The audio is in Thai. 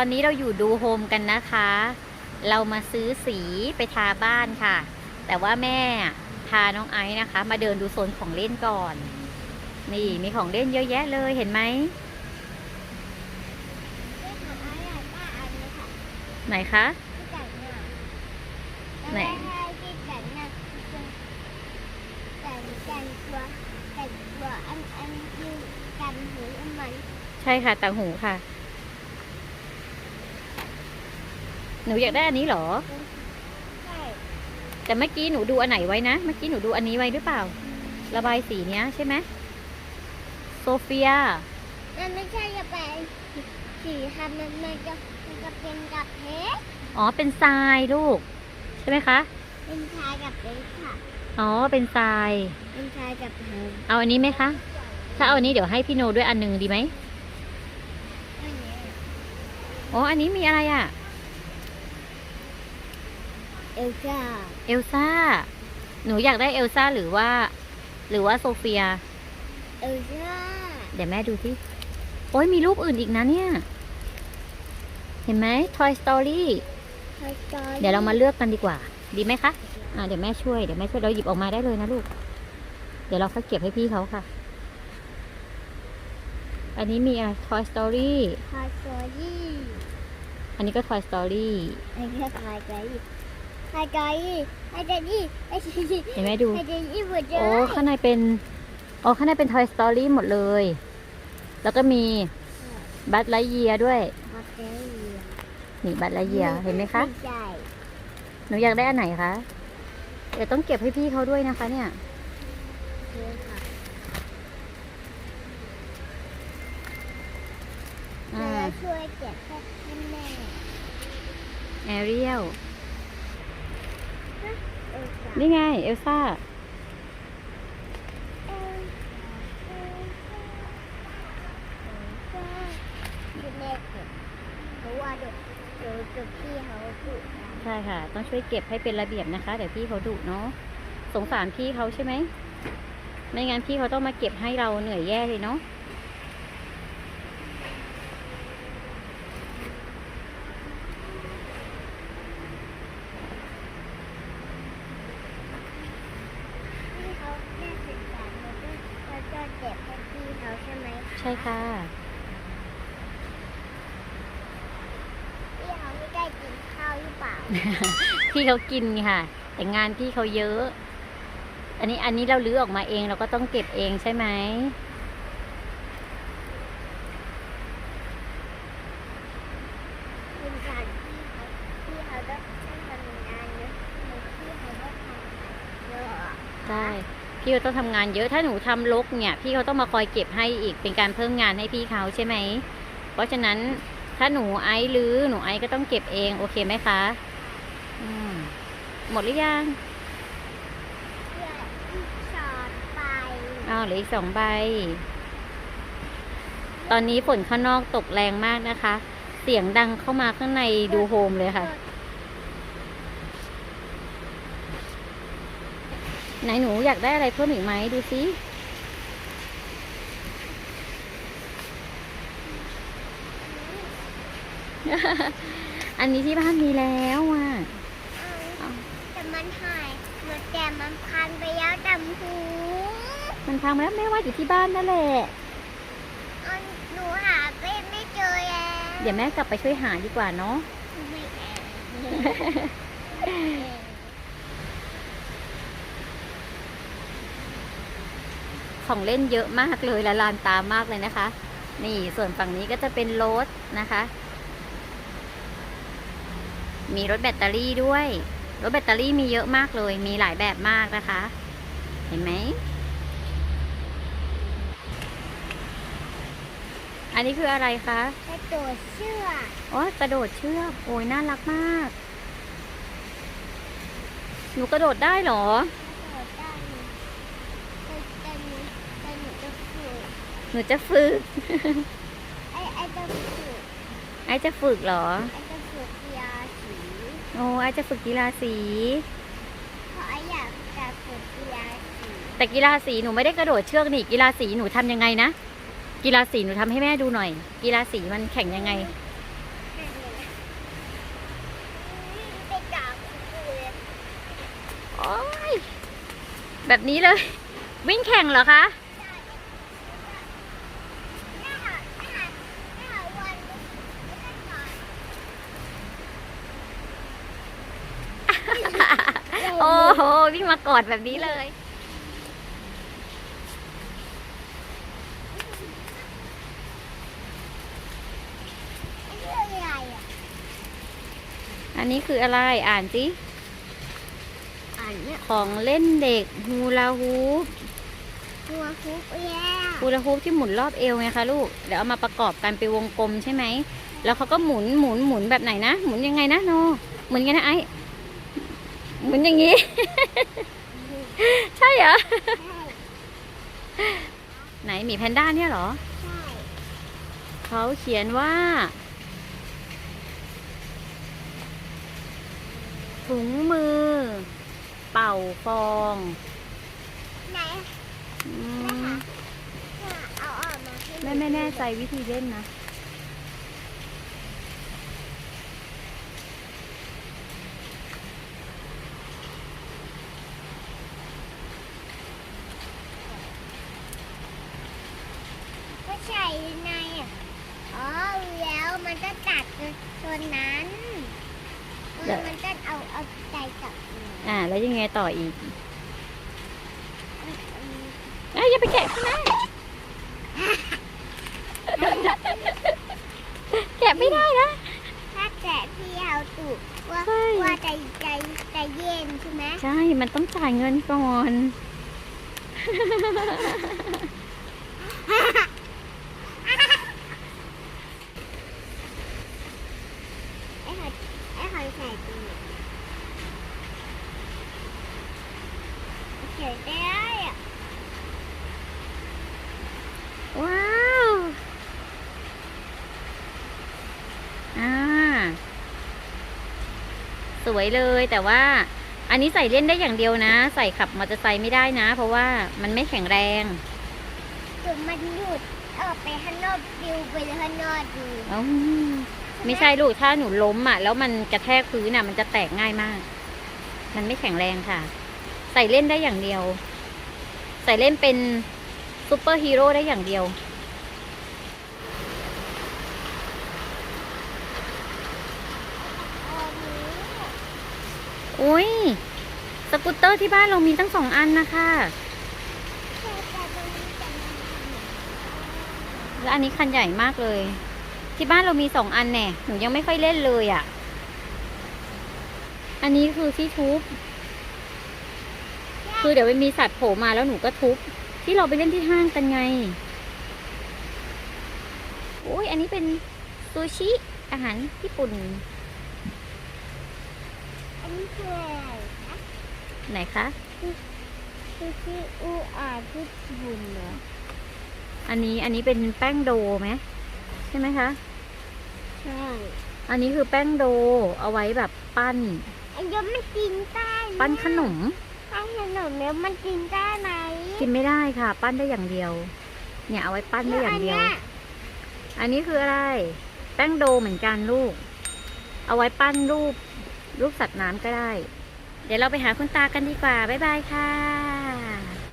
อนนี้เราอยู่ดูโฮมกันนะคะ เรามาซื้อสีไปทาบ้านค่ะ แต่ว่าแม่พาน้องไอซ์นะคะ มาเดินดูโซนของเล่นก่อน นี่มีของเล่นเยอะแยะเลยเห็นไหมเรื่องของอะไรป้าอันนี้ค่ะไหนคะที่แต่งหน้าไหนแล้วก็ให้ที่แต่งหน้าแต่งแต่งตัวแต่งตัวอันอันที่กันหูอันมันใช่ค่ะต่างหูค่ะ หนูอยากได้อันนี้เหรอ ใช่แต่เมื่อกี้หนูดูอันไหนไว้นะ เมื่อกี้หนูดูอันนี้ไว้หรือเปล่า ระบายสีเนี้ยใช่ไหมโซเฟีย มันไม่ใช่จะเป็นสีค่ะมันมันจะมันจะเป็นกับเพชรอ๋อ เป็นทรายลูก ใช่ไหมคะ เป็นชายกับเพชรค่ะ อ๋อ เป็นทราย เป็นชายกับเพชรเอาอันนี้ไหมคะ ถ้าเอาอันนี้เดี๋ยวให้พี่โนด้วยอันหนึงดีไหมอันนี้อ๋อ อันนี้มีอะไรอะ่ะ เอลซ่า เอลซ่า หนูอยากได้เอลซ่าหรือว่า หรือว่าโซเฟีย เอลซ่า เดี๋ยวแม่ดูที่โอ้ยมีรูปอื่นอีกนะเนี่ย เห็นไหม Toy Story ทอยสตอรี่เดี๋ยวเรามาเลือกกันดีกว่า ดีไหมคะ อ่าเดี๋ยวแม่ช่วย เดี๋ยวแม่ช่วย เราหยิบออกมาได้เลยนะลูก เดี๋ยวเราค่อยเก็บให้พี่เขาค่ะ อันนี้มีอะไร Toy Story ทอยสตอรี่อันนี้ก็ Toy Story ไอ้เรียกอะ ไรไกไอ้ไกไอ้เดดี้ไอ้เดดี้เห็นไหมดูไอ้เดดี้หมดเลยโอ้ข้างในเป็นอ๋อข้างในเป็น Toy Story หมดเลย แล้วก็มีบัตไลเยียด้วยมาเตอร์นี่บัตไลเยียเห็นไหมคะใช่หนูอยากได้อันไหนคะเดี๋ยวต้องเก็บให้พี่เขาด้วยนะคะ เนี่ยเชื่อค่ะอ่าแม่ช่วยเก็บให้แม่แอเรียลเอลซ่า นี่ไง เอลซ่าเอลเอลซ่าที่แม่เก็บเพราะว่าเดี๋ยวเดี๋ยวเดี๋ยวพี่เขาพูดนะใช่ค่ะ ต้องช่วยเก็บให้เป็นระเบียบนะคะ เดี๋ยวพี่เขาดุเนาะ สงสารพี่เขาใช่ไหม ไม่งั้นพี่เขาต้องมาเก็บให้เราเหนื่อยแย่เลยเนาะ พี่เขาแม่ศึกษาแล้วก็แล้วก็เก็บให้พี่เขา ใช่ไหมใช่ค่ะพี่เขาไม่ได้กินข้าวหรือเปล่าพี่เขากินค่ะ แต่งานพี่เขาเยอะ อันนี้อันนี้เราลื้อออกมาเองเราก็ต้องเก็บเองใช่ไหมคุณการพี่เขาพี่เขาต้องทำงานเยอะพี่เขาต้องทำงานเยอะอะใช่ พี่เขาต้องทำงานเยอะถ้าหนูทำลกเนี่ย พี่เขาต้องมาคอยเก็บให้อีกเป็นการเพิ่มงานให้พี่เขาใช่ไหม เพราะฉะนั้นถ้าหนูไอซ์ลื้อหนูไอซ์ก็ต้องเก็บเองโอเคไหมคะอืมหมดหรือยังเพื่อที่สอนไปอ้าวเหลืออีกสองใบ ตอนนี้ฝนข้างนอกตกแรงมากนะคะ เสียงดังเข้ามาข้างในดูโฮมเลยค่ะ ไหนหนูอยากได้อะไรเพิ่มอีกไหมดูสิอันนี้ที่บ้านมีแล้วอะเอาแต่มันหายมันแต่มันพันไปแล้วดำหูมันพังไปแล้วแม่ว่าอยู่ที่บ้านนั่นแหละเอาหนูหาไปไม่เจอแล้วเดี๋ยวแม่กลับไปช่วยหาดีกว่าเนาะ ไม่แอบ ของเล่นเยอะมากเลยละลานตามากเลยนะคะ นี่ส่วนฝั่งนี้ก็จะเป็นรถนะคะ มีรถแบตเตอรี่ด้วย รถแบตเตอรี่มีเยอะมากเลย มีหลายแบบมากนะคะ เห็นไหม อันนี้คืออะไรคะไปตัวเชื่ออ๋อกระโดดเชือกโอ้ยน่ารักมาก หนูกระโดดได้เหรอ หนูจะฝึก ไอไอจะฝึกไอ้จะฝึกเหรอ ไอจะฝึกกีฬาสีโอ้ไอ้จะฝึกกีฬาสี เพราะไออยากจะฝึกกีฬาสีแต่กีฬาสีหนูไม่ได้กระโดดเชือกนี่ กีฬาสีหนูทำยังไงนะ กีฬาสีหนูทำให้แม่ดูหน่อย กีฬาสีมันแข่งยังไงโอ้ยแบบนี้เลย วิ่งแข่งเหรอคะ วิ่งมากอดแบบนี้เลย อันนี้อะไรอะอันนี้คืออะไรอ่านสิอ่านเนี่ยของเล่นเด็กฮูลาฮูปหัวฟุกแย่ฮูลาฮูปที่หมุนรอบเอวไงคะลูกเดี๋ยวเอามาประกอบกันเป็นวงกลมใช่ไหมแล้วเขาก็หมุนหมุนหมุนแบบไหนนะ หมุนยังไงนะโนหมุนยังไงนะไอ้ หมุนอย่างนี้ ใช่เหรอใช่ไหนหมีแพนด้าเนี่ยเหรอใช่เขาเขียนว่าถุงมือ เป่าฟองไหนอืแม่มคะเนี่ยเอาออกมาให้หนูแม่ไม่แน่ใจวิธีเล่นนะ ใช่ยังไงอะอ๋อรู้แล้วมันก็ตัดตัวนั้นเดี๋ยวมันก็เอาเอาใจจับอ่า แล้วยังไงต่ออีกเอ้ยอย่าไปแกะข้างหน้าแกะไม่ได้นะ ถ้าแกะพี่เอาตุกว่าใช่ว่าใจใจใจเย็นใช่ไหมใช่ มันต้องจ่ายเงินก่อน ไอ้หอยไอ้หอยใส่ตัวเขียนได้อะ ว้าว อ่า สวยเลยแต่ว่าอันนี้ใส่เล่นได้อย่างเดียวนะ ใส่ขับมอเตอร์ไซค์ไม่ได้นะ เพราะว่ามันไม่แข็งแรงจุดมันหยุดออกไปข้างนอกดิวไปข้างนอกดูเอ้าไม่ใช่ลูกถ้าหนูล้มอะ แล้วมันกระแทกพื้นอะ มันจะแตกง่ายมาก มันไม่แข็งแรงค่ะ ใส่เล่นได้อย่างเดียว ใส่เล่นเป็นซูเปอร์ฮีโร่ได้อย่างเดียว อันนี้ อุ้ยสกูตเตอร์ที่บ้านเรามีตั้งสองอันนะคะแล้วอันนี้คันใหญ่มากเลย ที่บ้านเรามีสองอันแน่หนูยังไม่ค่อยเล่นเลยอะ อันนี้คือที่ทุบคือเดี๋ยวมันมีสัตว์โผล่มาแล้วหนูก็ทุบ ที่เราไปเล่นที่ห้างกันไงโอ้ยอันนี้เป็นซูชิอาหารญี่ปุ่น นี่คืออะไรนะไหนคะคือที่อูอาที่บุญเหรออันนี้อันนี้เป็นแป้งโดไหมใช่ไหมคะ ใช่ อันนี้คือแป้งโดเอาไว้แบบปั้นอันนี้มันกินได้ปั้นขนมปั้นขนมแล้วมันกินได้ไหมกินไม่ได้ค่ะ ปั้นได้อย่างเดียว เนี่ยเอาไว้ปั้นได้อย่างเดียว อันนี้คืออะไร แป้งโดเหมือนกันลูก เอาไว้ปั้นรูป รูปสัตว์น้ำก็ได้ เดี๋ยวเราไปหาคุณตากันดีกว่า บ๊ายบายค่ะ